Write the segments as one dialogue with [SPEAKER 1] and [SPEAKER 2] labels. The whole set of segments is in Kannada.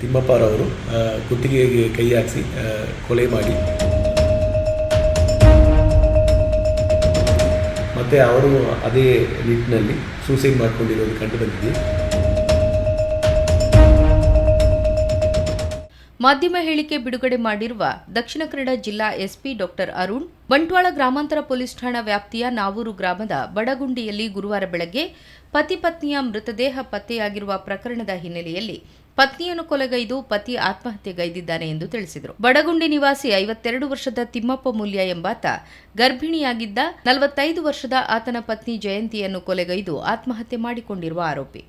[SPEAKER 1] ತಿಮ್ಮಪ್ಪರವರು ಕುತ್ತಿಗೆಗೆ ಕೈ ಹಾಕಿಸಿ ಕೊಲೆ ಮಾಡಿ. ಮತ್ತು ಅವರು ಅದೇ ನಿಟ್ಟಿನಲ್ಲಿ ಸೂಸೈಡ್ ಮಾಡಿಕೊಂಡಿರೋದು ಕಂಡು ಬಂದಿದೆ.
[SPEAKER 2] ಮಾಧ್ಯಮ ಹೇಳಿಕೆ ಬಿಡುಗಡೆ ಮಾಡಿರುವ ದಕ್ಷಿಣ ಕನ್ನಡ ಜಿಲ್ಲಾ ಎಸ್ಪಿ ಡಾಕ್ಟರ್ ಅರುಣ್, ಬಂಟ್ವಾಳ ಗ್ರಾಮಾಂತರ ಪೊಲೀಸ್ ಠಾಣಾ ವ್ಯಾಪ್ತಿಯ ನಾವೂರು ಗ್ರಾಮದ ಬಡಗುಂಡಿಯಲ್ಲಿ ಗುರುವಾರ ಬೆಳಗ್ಗೆ ಪತಿ ಪತ್ನಿಯ ಮೃತದೇಹ ಪತ್ತೆಯಾಗಿರುವ ಪ್ರಕರಣದ ಹಿನ್ನೆಲೆಯಲ್ಲಿ ಪತ್ನಿಯನ್ನು ಕೊಲೆಗೈದು ಪತಿ ಆತ್ಮಹತ್ಯೆಗೈದಿದ್ದಾನೆ ಎಂದು ತಿಳಿಸಿದರು. ಬಡಗುಂಡಿ ನಿವಾಸಿ ಐವತ್ತೆರಡು ವರ್ಷದ ತಿಮ್ಮಪ್ಪ ಮೂಲ್ಯ ಎಂಬಾತ ಗರ್ಭಿಣಿಯಾಗಿದ್ದ ನಲವತ್ತೈದು ವರ್ಷದ ಆತನ ಪತ್ನಿ ಜಯಂತಿಯನ್ನು ಕೊಲೆಗೈದು ಆತ್ಮಹತ್ಯೆ ಮಾಡಿಕೊಂಡಿರುವ ಆರೋಪಿ.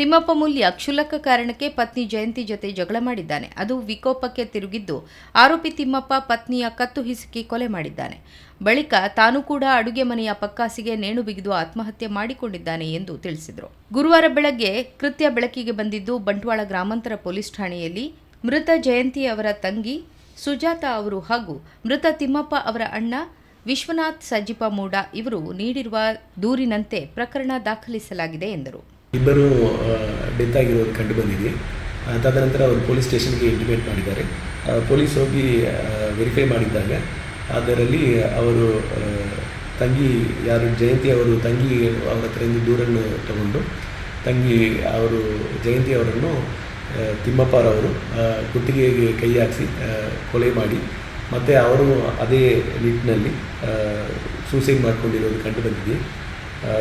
[SPEAKER 2] ತಿಮ್ಮಪ್ಪ ಮೂಲ್ಯ ಕ್ಷುಲ್ಲಕ ಕಾರಣಕ್ಕೆ ಪತ್ನಿ ಜಯಂತಿ ಜೊತೆ ಜಗಳ ಮಾಡಿದ್ದಾನೆ. ಅದು ವಿಕೋಪಕ್ಕೆ ತಿರುಗಿದ್ದು ಆರೋಪಿ ತಿಮ್ಮಪ್ಪ ಪತ್ನಿಯ ಕತ್ತು ಹಿಸುಕಿ ಕೊಲೆ ಮಾಡಿದ್ದಾನೆ. ಬಳಿಕ ತಾನು ಕೂಡ ಅಡುಗೆ ಮನೆಯ ಪಕ್ಕಾಸಿಗೆ ನೇಣು ಬಿಗಿದು ಆತ್ಮಹತ್ಯೆ ಮಾಡಿಕೊಂಡಿದ್ದಾನೆ ಎಂದು ತಿಳಿಸಿದರು. ಗುರುವಾರ ಬೆಳಗ್ಗೆ ಕೃತ್ಯ ಬೆಳಕಿಗೆ ಬಂದಿದ್ದು ಬಂಟ್ವಾಳ ಗ್ರಾಮಾಂತರ ಪೊಲೀಸ್ ಠಾಣೆಯಲ್ಲಿ. ಮೃತ ಜಯಂತಿ ಅವರ ತಂಗಿ ಸುಜಾತ ಅವರು ಹಾಗೂ ಮೃತ ತಿಮ್ಮಪ್ಪ ಅವರ ಅಣ್ಣ ವಿಶ್ವನಾಥ್ ಸಜಿಪ ಮೂಡ ಇವರು ನೀಡಿರುವ ದೂರಿನಂತೆ ಪ್ರಕರಣ ದಾಖಲಿಸಲಾಗಿದೆ ಎಂದರು.
[SPEAKER 1] ಇಬ್ಬರು ಡೆತ್ ಆಗಿರೋದು ಕಂಡು ಬಂದಿದೆ. ತದನಂತರ ಅವರು ಪೊಲೀಸ್ ಸ್ಟೇಷನ್ಗೆ ಇಂಟಿಮೇಟ್ ಮಾಡಿದ್ದಾರೆ. ಪೊಲೀಸ್ ಹೋಗಿ ವೆರಿಫೈ ಮಾಡಿದ್ದಾಗ ಅದರಲ್ಲಿ ಅವರು ತಂಗಿ ಯಾರು, ಜಯಂತಿ ಅವರು ತಂಗಿ ಅವರ ಹತ್ರದಿಂದ ದೂರನ್ನು ತಗೊಂಡು, ತಂಗಿ ಅವರು, ಜಯಂತಿ ಅವರನ್ನು ತಿಮ್ಮಪ್ಪರವರು ಕುತ್ತಿಗೆಗೆ ಕೈ ಹಾಕಿಸಿ ಕೊಲೆ ಮಾಡಿ, ಮತ್ತು ಅವರು ಅದೇ ನಿಟ್ಟಿನಲ್ಲಿ ಸೂಸೈಡ್ ಮಾಡಿಕೊಂಡಿರೋದು ಕಂಡು ಬಂದಿದೆ.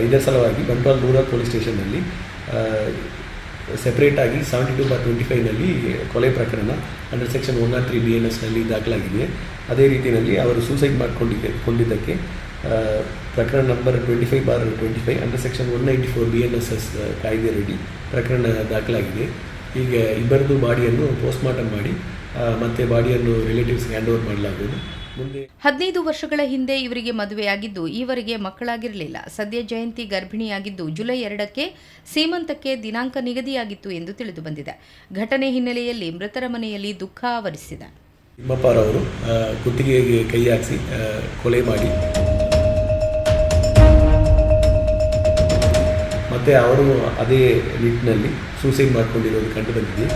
[SPEAKER 1] ಇದರ ಸಲುವಾಗಿ ಬಂಟ್ವಾಲ್ ರೂರಲ್ ಪೊಲೀಸ್ ಸ್ಟೇಷನ್ನಲ್ಲಿ ಸೆಪ್ರೇಟ್ ಆಗಿ ಸೆವೆಂಟಿ ಟು ಬಾರ್ ಟ್ವೆಂಟಿ ಫೈವ್ನಲ್ಲಿ ಕೊಲೆ ಪ್ರಕರಣ under section one not three B N ಎಸ್ನಲ್ಲಿ ದಾಖಲಾಗಿದೆ. ಅದೇ ರೀತಿಯಲ್ಲಿ ಅವರು ಸೂಸೈಡ್ ಮಾಡಿಕೊಂಡಿದ್ದೆ, ಕೊಂಡಿದ್ದಕ್ಕೆ ಪ್ರಕರಣ number twenty five bar twenty five under section one ninety four B N S S ಕಾಯ್ದೆಯಡಿ ಪ್ರಕರಣ ದಾಖಲಾಗಿದೆ. ಈಗ ಇಬ್ಬರದು ಬಾಡಿಯನ್ನು ಪೋಸ್ಟ್ಮಾರ್ಟಮ್ ಮಾಡಿ ಮತ್ತೆ ಬಾಡಿಯನ್ನು ರಿಲೇಟಿವ್ಸ್ಗೆ ಹ್ಯಾಂಡ್ ಓವರ್ ಮಾಡಲಾಗುವುದು.
[SPEAKER 2] ಹದಿನೈದು ವರ್ಷಗಳ ಹಿಂದೆ ಇವರಿಗೆ ಮದುವೆಯಾಗಿದ್ದು ಈವರೆಗೆ ಮಕ್ಕಳಾಗಿರಲಿಲ್ಲ. ಸದ್ಯ ಜಯಂತಿ ಗರ್ಭಿಣಿಯಾಗಿದ್ದು ಜುಲೈ ಎರಡಕ್ಕೆ ಸೀಮಂತಕ್ಕೆ ದಿನಾಂಕ ನಿಗದಿಯಾಗಿತ್ತು ಎಂದು ತಿಳಿದು ಬಂದಿದೆ ಘಟನೆ ಹಿನ್ನೆಲೆಯಲ್ಲಿ ಮೃತರ ಮನೆಯಲ್ಲಿ ದುಃಖ ಆವರಿಸಿದೆ.
[SPEAKER 1] ತಿಮ್ಮಪ್ಪರವರು ಕುತ್ತಿಗೆಗೆ ಕೈ ಹಾಕಿಸಿ ಕೊಲೆ ಮಾಡಿ. ಮತ್ತು ಅವರು ಅದೇ ನಿಟ್ಟಿನಲ್ಲಿ ಸೂಸೈಡ್ ಮಾಡಿಕೊಂಡಿರೋದು ಕಂಡು ಬಂದಿದೆ.